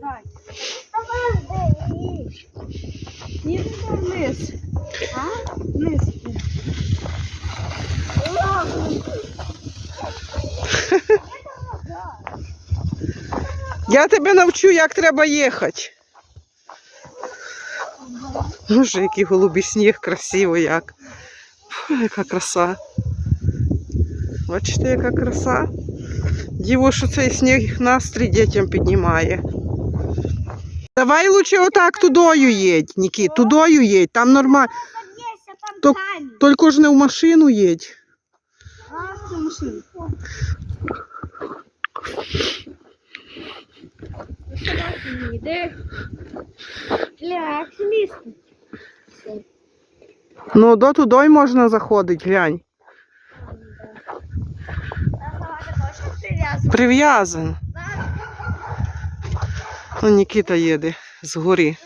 Дай. Їдемо вниз. А? Вниз. Я тебе навчу, як треба їхати. Боже, який голубий сніг, красиво як. Фу, яка краса. Бачите, яка краса. Діво, що цей сніг настрій дітям піднімає. Давай лучше отак тудою їдь, Нікіт, тудою їдь, там нормально. Поднесся, там То- ж не в машину їдь. Слізти. Ну, до тудою можна заходити, глянь. Прив'язан. Ну, Нікіта їде згорі.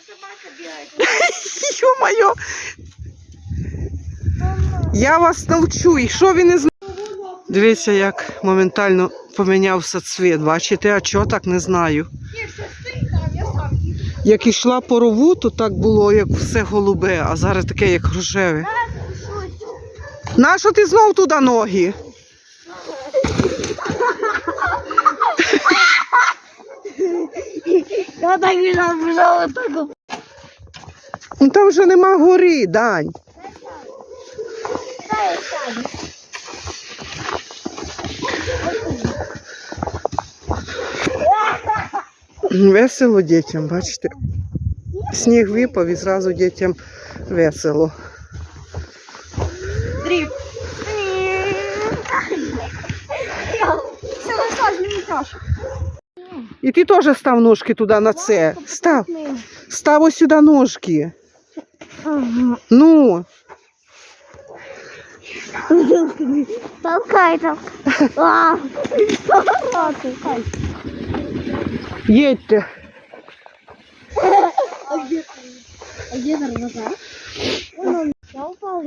Йо-моє, я вас навчу. І що він не знає? Дивіться, як моментально помінявся цвіт. Бачите, а чого так не знаю. Як йшла по рову, то так було, як все голубе, а зараз таке, як рожеве. Нащо ти знов туди ноги? Я так біжав, так. Ну там вже нема гори, Дань. Весело дітям, бачите. Сніг випав і зразу дітям весело. Дрифт. Все, не. І ти теж став ножки туди на це. Став. Став ось сюди ножки. Ну, Толкай Толкай. їдьте. А где тормоза? Я упал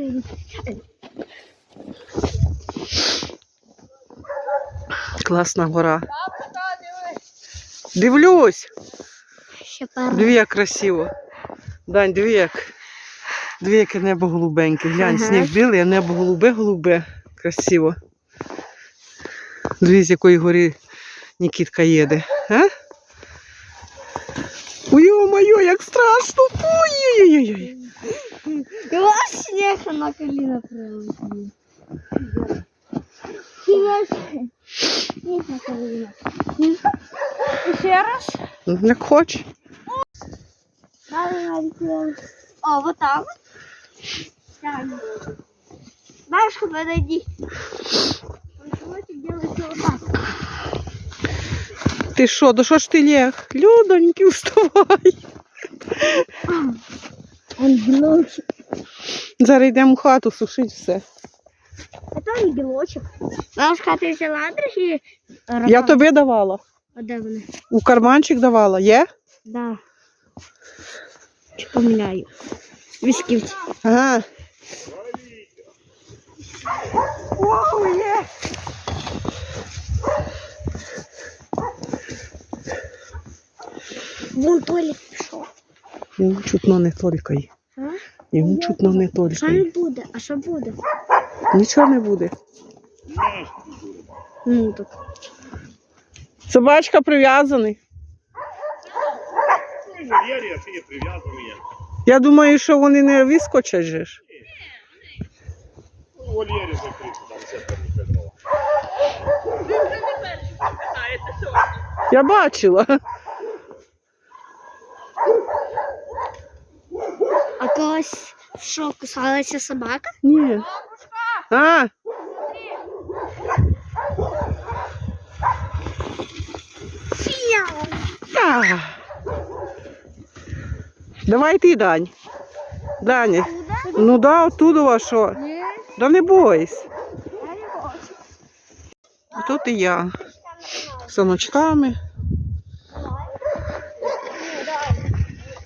Класна гора. Дивлюсь. Ще пара. Диви, як красиво. Дань, диви, як. Диви, яке небо голубеньке. Глянь, Ага. сніг білий, а небо голубе-голубе. Красиво. Диви, з якої гори Нікітка їде. А? Ой, моє, як страшно. Ой-ой-ой. Снег на колено прям. Снег на колено. Еще раз. Як хоч. О, вот так вот. Так. Подойди. Почему делаете вот так? Ти що, ж ти лєг? Людоньки, вставай. Ангелочек. Зараз йдемо в хату сушити все. Это ангелочек. Машка, ты взяла другие? Я тобі давала. А де вони? У карманчик давала. Є? Да. Чи поміняю? Вискивці. Ага. Вау, є. Вон Толік пішов. Йому чутно не толькай. А? Йому чутно не Що не буде? А що буде? Нічого не буде. Ну так. Собачка прив'язаний. Я думаю, що вони не вискочать же ж. Вольєрі закрити, там все перекидало. Я бачила. А когось що, кусалася собака? Ні. А, а. Давай ти, Дань. Даня. Ну да, оттуда що. Да не бойся. А тут і я. З Саночками.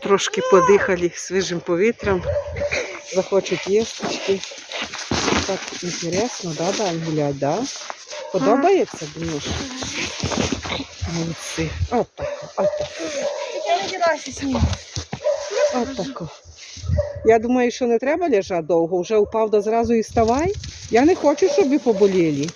Трошки подихали свіжим повітрям. Захочуть їсточки. Так інтересно, да, Дань, гулять, да? Подобається, думаєш? Молодці. Опа. Я не ділася з ним. Отако. Я думаю, що не треба лежати довго, вже упав да зразу і вставай. Я не хочу, щоб ви поболіли.